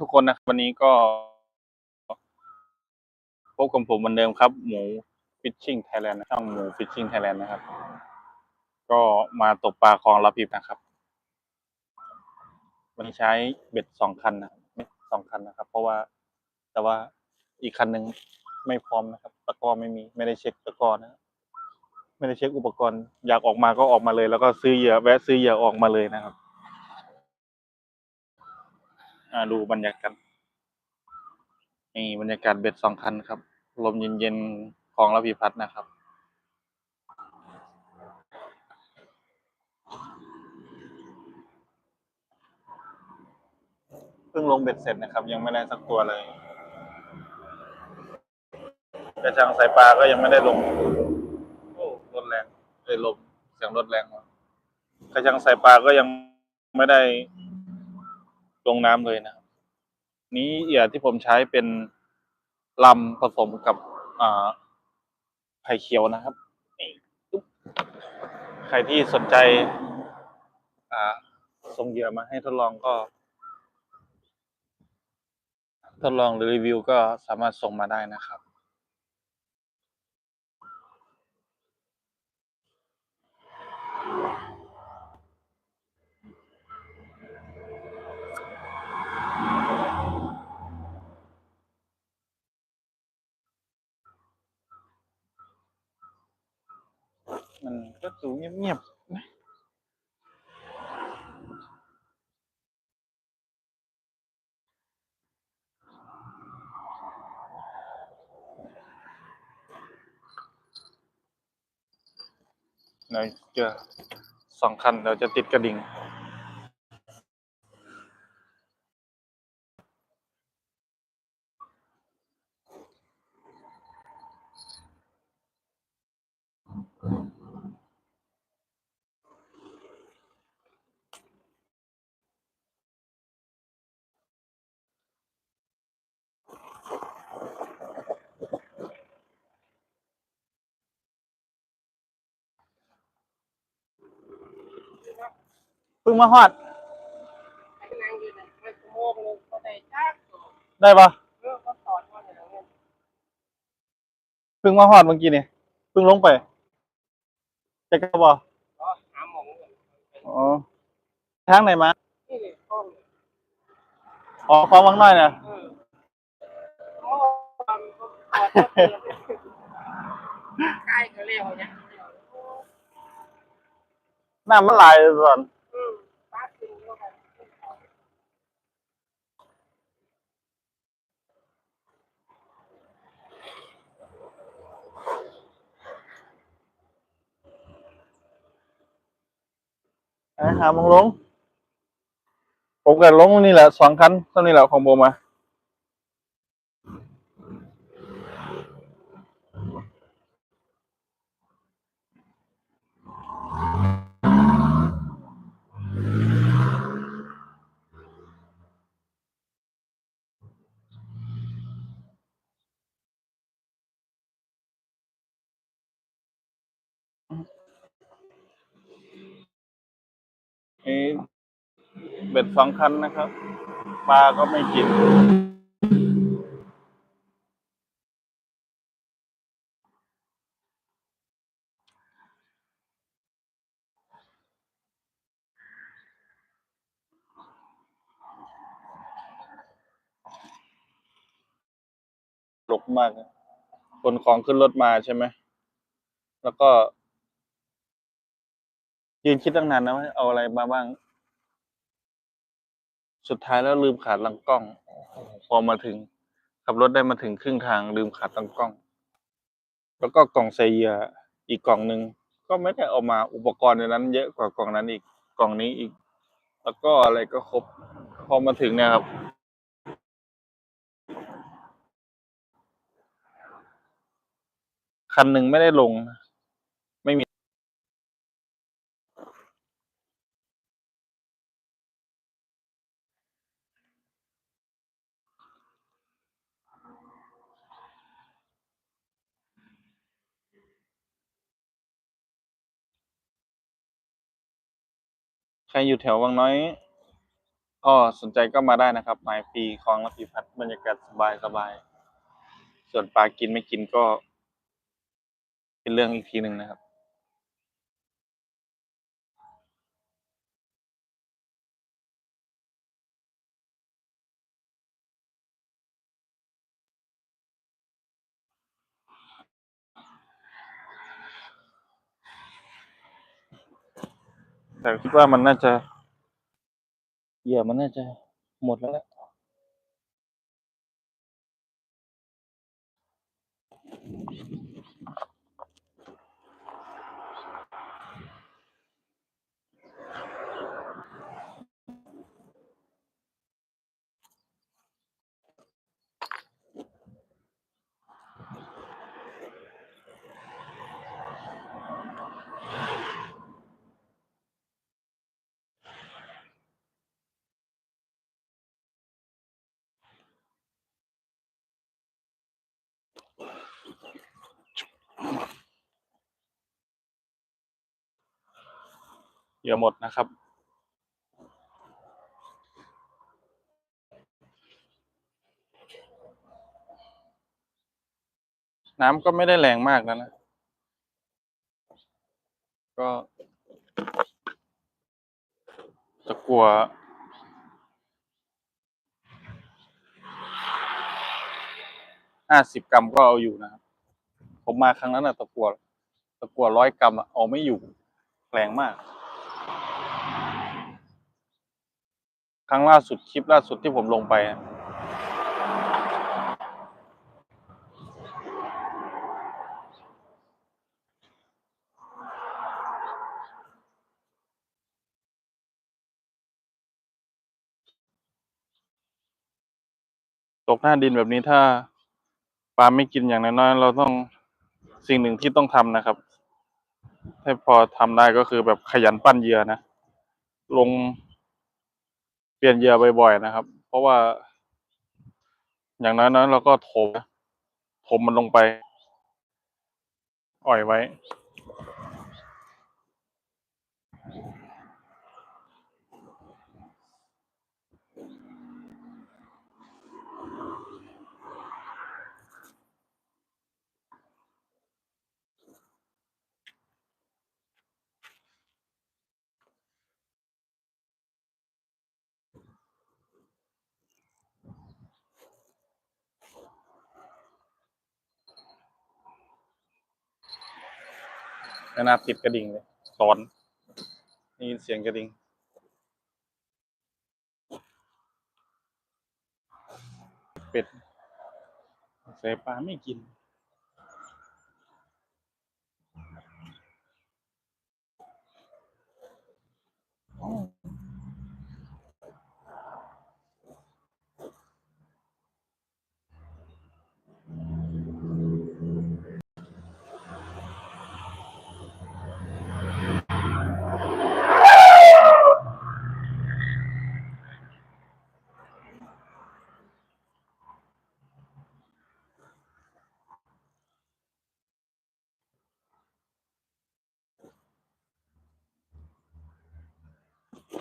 ทุกคนนะครับวันนี้ก็พบกับผมเหมือนเดิมครับ หมูฟิชชิ่งไทยแลนด์ช่องหมูฟิชชิ่งไทยแลนด์นะครับ ก็มาตกปลาคลองละพิบนะครับ วันนี้ใช้เบ็ดสองคันนะครับไม่สองคันนะครับ เพราะว่าแต่ว่าอีกคันหนึ่งไม่พร้อมนะครับตะกร้อไม่มีไม่ได้เช็คตะกร้อนะ ไม่ได้เช็คอุปกรณ์ อยากออกมาก็ออกมาเลย แล้วก็ซื้อเหยื่อแวะซื้อเหยื่อออกมาเลยนะครับ อ่าดูบรรยากาศนี่บรรยากาศเบ็ดสองคันครับ ลมเย็นๆของระพีพัฒน์นะครับเพิ่งลงเบ็ดเสร็จนะครับ ยังไม่ได้สักตัวเลยกระชังสายปลาก็ยังไม่ได้ลง โอ้รถแรงเอ้ยลมเสียงรถแรงกระชังสายปลาก็ยังไม่ได้ ลงน้ำเลยนะครับ นี้เหยื่อที่ผมใช้เป็นลำผสมกับอ่าไผ่เขียวนะครับนี่ปุ๊บใครที่สนใจอ่าส่งเหยื่อมาให้ทดลองก็ ทดลองหรือรีวิวก็สามารถส่งมาได้นะครับ มันก็ดูเงียบๆนะเราจะสองคันเราจะติดกระดิ่ง พิ่งมาฮอด นั่งอยู่ในไม่ชั่วโมงนึงก็ได้จ้าตัวได้ปะเรื่องก็สอนว่าอย่างเงี้ยเพิ่งมาฮอดเมื่อกี้นี่เพิ่งลงไปจะกลับบ่ก็หาหมองเงินอ๋อทางไหนมานี่เลยต้นอ๋อคลองวังน้อยเนี่ยเออเมื่อวานก็ขอโทษเตือนใกล้ก็เร็วเนี่ยน้ำมันไหลายส่วน อืมป้าตึงก็แบบ ไอ้ หามองลง ผมกับลงนี่แหละสองคันเท่านี้แหละของผมมา นี่เบ็ดสองคันนะครับ ปลาก็ไม่กิน หลกมากนะขนของขึ้นรถมาใช่ไหม แล้วก็ ยืนคิดตั้งนานนะว่าเอาอะไรมาบ้าง สุดท้ายแล้วลืมขาดลำกล้อง พอมาถึง ขับรถได้มาถึงครึ่งทาง ลืมขาดลำกล้อง แล้วก็กล่องใส่เยออีกกล่องหนึ่งก็ไม่ได้เอามาอุปกรณ์ในนั้น เยอะกว่ากล่องนั้นอีกกล่องนี้อีก แล้วก็อะไรก็ครบ พอมาถึงเนี่ยครับคันหนึ่งไม่ได้ลง ไม่มี ใครอยู่แถววังน้อยก็สนใจก็มาได้นะครับหมายปีคลองละพีพัดบรรยากาศสบายสบาย ส่วนปลากินไม่กินก็ เป็นเรื่องอีกทีหนึ่งนะครับ แต่คิดว่ามันน่าจะเหยื่อมันน่าจะหมดแล้วแหละ เหยื่อหมดนะครับ น้ำก็ไม่ได้แรงมากนะนะ ก็ตะกัวห้าสิบกรัมก็เอาอยู่นะครับ ผมมาครั้งนั้นอะตะกัวตะกัวร้อยกรัมอะเอาไม่อยู่ แรงมาก ครั้งล่าสุดคลิปล่าสุดที่ผมลงไป ตกหน้าดินแบบนี้ถ้าปลาไม่กินอย่างน้อยๆเราต้องสิ่งหนึ่งที่ต้องทำนะครับ ถ้าพอทำได้ก็คือแบบขยันปั้นเหยื่อนะ ลง เปลี่ยนเหยื่อบ่อยๆนะครับ เพราะว่า อย่างน้อยๆเราก็ถมถมมันลงไป อ่อยไว้ นานาติดกระดิ่งเลยสอนได้ยินเสียงกระดิ่งเป็ดใส่ปลาไม่กิน